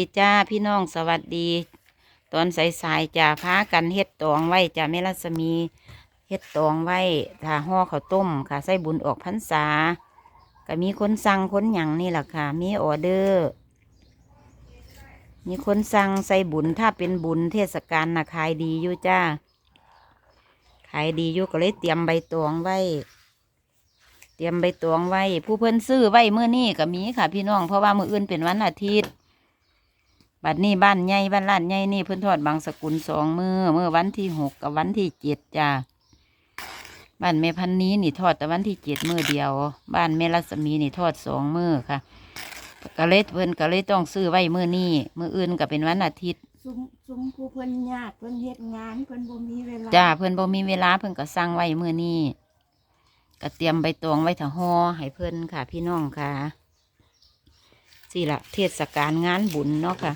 ดีจ้าพี่น้องสวัสดี ตอนสายๆจะพากันเฮ็ดตองไว้จ้าแม่รัศมีเฮ็ดตองไว้ถ้าห่อข้าวต้มค่ะใส่บุญออกพรรษา ก็มีคนสั่งคนหยังนี่แหละค่ะ มีออเดอร์ มีคนสั่งใส่บุญถ้าเป็นบุญเทศกาลนะขายดีอยู่จ้า ขายดีอยู่ก็เลยเตรียมใบตองไว้ เตรียมใบตองไว้ ผู้เพิ่นซื้อไว้เมื่อนี้ก็มีค่ะ พี่น้องเพราะว่ามืออื่นเป็นวันอาทิตย์ บัดนี้บ้านใหญ่บ้านล้านใหญ่นี่เพิ่นทอดบางสกุลสองมือเมื่อวันที่หกกับวันที่เจ็ดจ้าบ้านแม่พันนี้นี่ทอดแต่วันที่เจ็ดมือเดียว บ้านแม่รัศมีนี่ทอดสองมือค่ะก็เลยเพิ่นก็เลยต้องซื้อไว้มือนี้มืออื่นก็เป็นวันอาทิตย์ซุ้มซุ้มผู้เพิ่นยากเพิ่นเฮ็ดงานเพิ่นบ่มีเวลาจ้าเพิ่นบ่มีเวลาเพิ่นก็สั่งไว้มือนี้ก็เตรียมใบตองไว้ถ้าห่อให้เพิ่นค่ะ พี่น้องค่ะสิละเทศกาลงานบุญเนาะค่ะ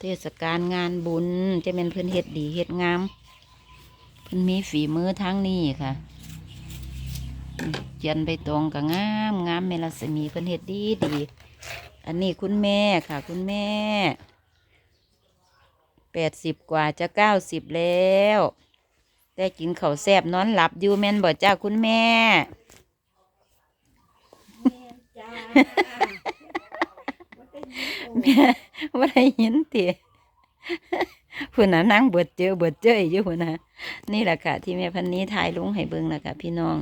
เทศกาลงานบุญจะเป็นเพิ่อนเฮ็ดดีเฮ็ดงาม เพิ่อนมีฝีมือทางนี้ค่ะเจียนใบตองก็งามงามเมลัสมีเพิ่อนเฮ็ดดีดี อันนี้คุณแม่ค่ะ คุณแม่แปดสิบกว่าจะเก้าสิบแล้ว แต่กินข้าวแซบนอนหลับอยู่แม่นบ่จ้าคุณแม่แม่จ้า บ่ได้ยินโอ้ว่าได้ยินติพุ่นน่ะนั่งเบิดเจอเบิดเจออยู่พุ่นน่ะนี่แหละค่ะที่แม่พันนี้ถ่ายลงให้เบิ่งแล้วค่ะพี่น้อง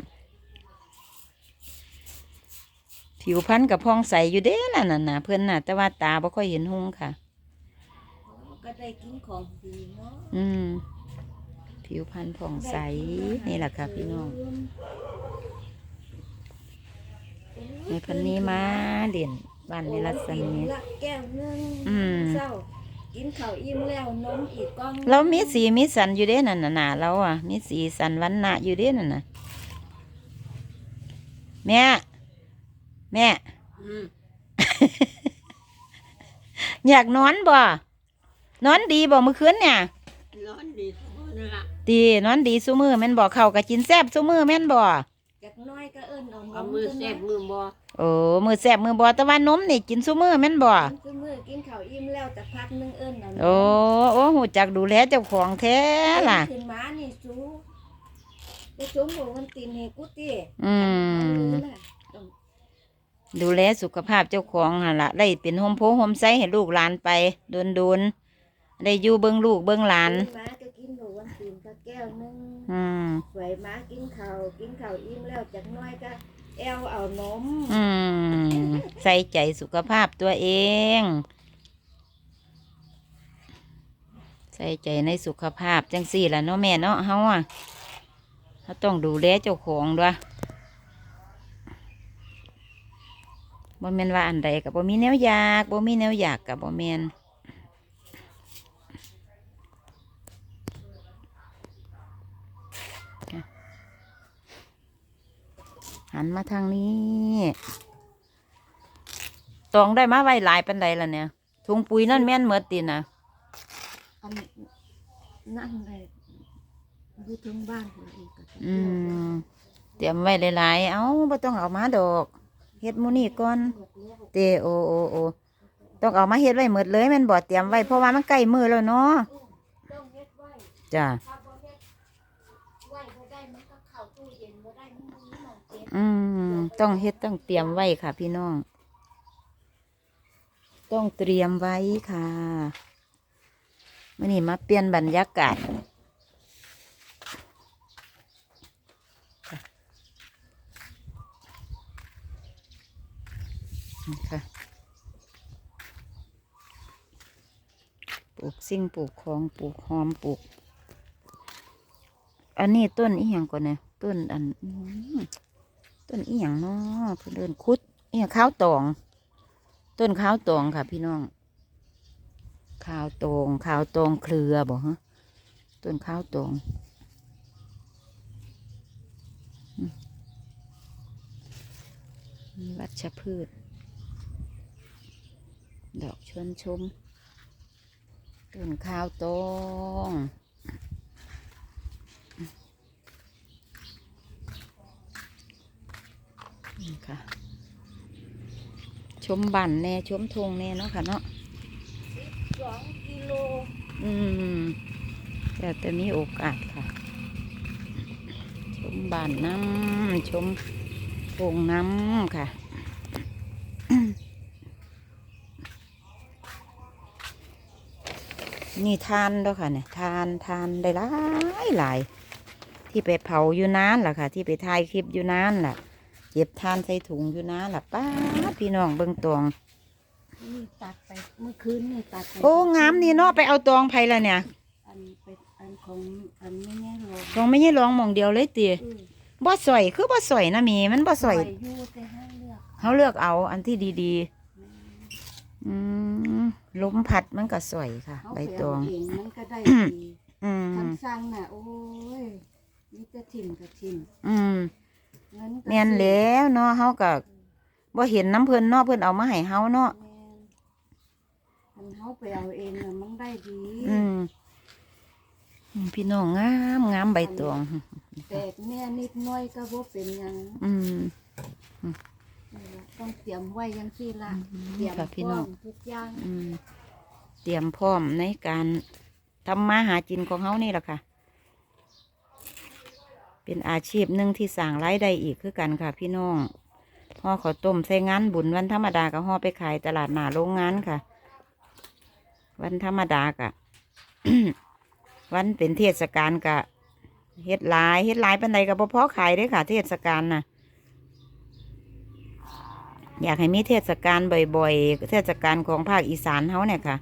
ผิวพรรณกับพองใสอยู่เด้ล่ะนั่นน่ะเพื่อนน่ะ แต่ว่าตาบ่ค่อยเห็นหุงค่ะก็ได้กินของดีเนาะอืม ผิวพรรณผ่องใสนี่แหละค่ะพี่น้องแม่พันนี้มาเด่น บ้านในรัศมีกินละแก้วหนึงอืมเช้า กินข้าวอิ่มแล้วนมอีกกล่องเรามีสีมีสันอยู่เด้นั่นน่ะน่ะเราอะ มีสีสันวันณะอยู่เด้นั่นน่ะแม่ แม่ อืมอยากนอนบ่นอนดีบ่เมื่อคืนเนี่ยร้อนดีบ่ละดีนอนดีซุมือแม่นบ่เข้าวกับกินแซ่บซุมือแม่นบ่จักหน้อยก็เอิ้นเอานเอามมือแซบมือบ่ โอ้มือแซ่บมือบ่แต่ว่านมนี่กินซุมือแม่นบ่กินคือมื้อกินข้าวอิ่มแล้วจักพักหนึงเอิ้นเอานมโอ้โอ้หูจักดูแลเจ้าของแท้ล่ะขึ้นมานี่สูไปสูงหมูมันตินให้กูติอืมดูแลสุขภาพเจ้าของหั่นล่ะได้เป็นโฮมโพโฮมไซให้ลูกหลานไปโดนโดนๆได้อยู่เบิ่งลูกเบิ่งหลานมาก็กินหมูวันตีนก็แก้วหนึงอืมสวยมากินข้าวกินข้าวอิ่มแล้วจากหน้อยก็ แอวเอานมอืม ใส่ใจสุขภาพตัวเอง ใส่ใจในสุขภาพจังสี่ละเนาะแม่เนาะเฮาอะเขาต้องดูแลเจ้าของด้วยบ่แม่นว่าอันใดกับบ่มีแนวอยากบ่มีแนวอยากกับบ่แม่น หันมาทางนี้ตองได้มาไว้หลายปันใดล่ะเนี่ยถุงปุ๋ยนั่นแม่นเมื่อตินะอันนั่นเลยอยู่ถึงบ้านคนอีกก็จะอืมเตรียมไว้หลายๆเอ้าบ่ต้องเอามาดอกเฮ็ดหมูนี่ก่อนเตโอโอโอต้องเอามาเฮ็ดไว้หมดเลยแมันบ่เตรียมไว้เพราะว่ามันใกล้มือแล้วเนาะต้องเฮ็ดไว้จ้ะถ้าบ่เฮ็ดไว้บ่ได้มันก็ เข้าตู้เย็นบ่ได้มันบ่มีหม้องเก็บอืม ต้องเฮ็ดต้องเตรียมไว้ค่ะ พี่น้อง ต้องเตรียมไว้ค่ะมื่อนี้มาเปลี่ยนบรรยากาศค่ะปลูกสิ่งปลูกของปลูกหอมปลูก อันนี้ต้นอีหยังก่อนเนี่ยต้นอันต้นอีหยังเนาะเพิ่นเดินคุดอีหยังข้าวตอง ต้นข้าวตองค่ะ พี่น้องข้าวตองข้าวตองเครือบอกฮะต้นข้าวตองมีวัชพืช ดอกชวนชมต้นข้าวตอง นี่ค่ะ ชมบันแน่ชมทงแน่เนาะค่ะเนาะสองกิโล อืมแต่แต่มีโอกาสค่ะ ชมบ้านน้ำชมโป่งน้ำค่ะนี่ทานเด้วค่ะเนี่ยทานทานได้หลายหลาย ที่ไปเผาอยู่นานล่ะค่ะ ที่ไปถ่ายคลิปอยู่นานล่ะ เก็บทานใส่ถุงอยู่นานล่ะป้าดพี่น้องเบิ่งตวงนี่ตัดไปเมื่อคืนนี่ตัดไปโอ้งามนี่เนาะไปเอาตองไผละเนี่ยอันเป็นอันของอันไม่แน่หรอกตองไม่ใช่ลองหมองเดียวเลยตีอือบ่สวยคือบ่สวยนะหมีมันบ่สวยอยู่แต่ให้เลือกเขาเลือกเอาอันที่ดีๆอืมลมพัดมันก็สวยค่ะเขาใบไปตอเอางเองมันก็ได้ดีอืมคำสั่งน่ะโอ้ยนี่จะถิ่มกับถิ่มอืมเงินก็ แม่นแล้วเนาะเฮาก็บ่เห็นน้ำเพิ่นเนาะเพิ่นเอามาให้เฮาเนาะแม่นอันเขาไปเอาเองน่ะมันได้ดีอืมอืมพี่น้องงามงามใบตองแต่แม่นิดหน้อยก็บ่เป็นหยังอืมนี่ล่ะต้องเตรียมไว้ยังซี่ละเตรียมค่ะพี่น้องพร้มทุกอย่างอืมเตรียมพร้อมในการทำมาหากินของเฮานี่แหละค่ะ เป็นอาชีพหนึ่งที่สร้างรายได้อีกคือกันค่ะพี่น้องห่อข้าวต้มใส่งานบุญวันธรรมดาก็ห่อไปขายตลาดหนาโรงงานค่ะ วันธรรมดากะวันเป็นเทศกาลกะเฮ็ดลายเฮ็ดลายเปันใดก็บ่พอขายด้อค่ะ เทศกาลน่ะ อยากให้มีเทศกาลบ่อยๆ เทศกาลของภาคอีสานเฮาเนี่ยค่ะ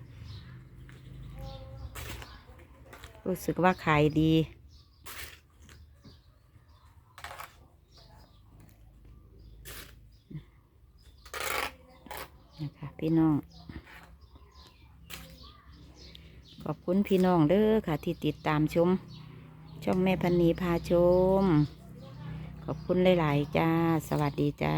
รู้สึกว่าขายดี นะคะพี่น้อง ขอบคุณพี่น้องเด้อค่ะ ที่ติดตามชม ช่องแม่พันนีพาชม ขอบคุณหลาย ๆ จ้า สวัสดีจ้า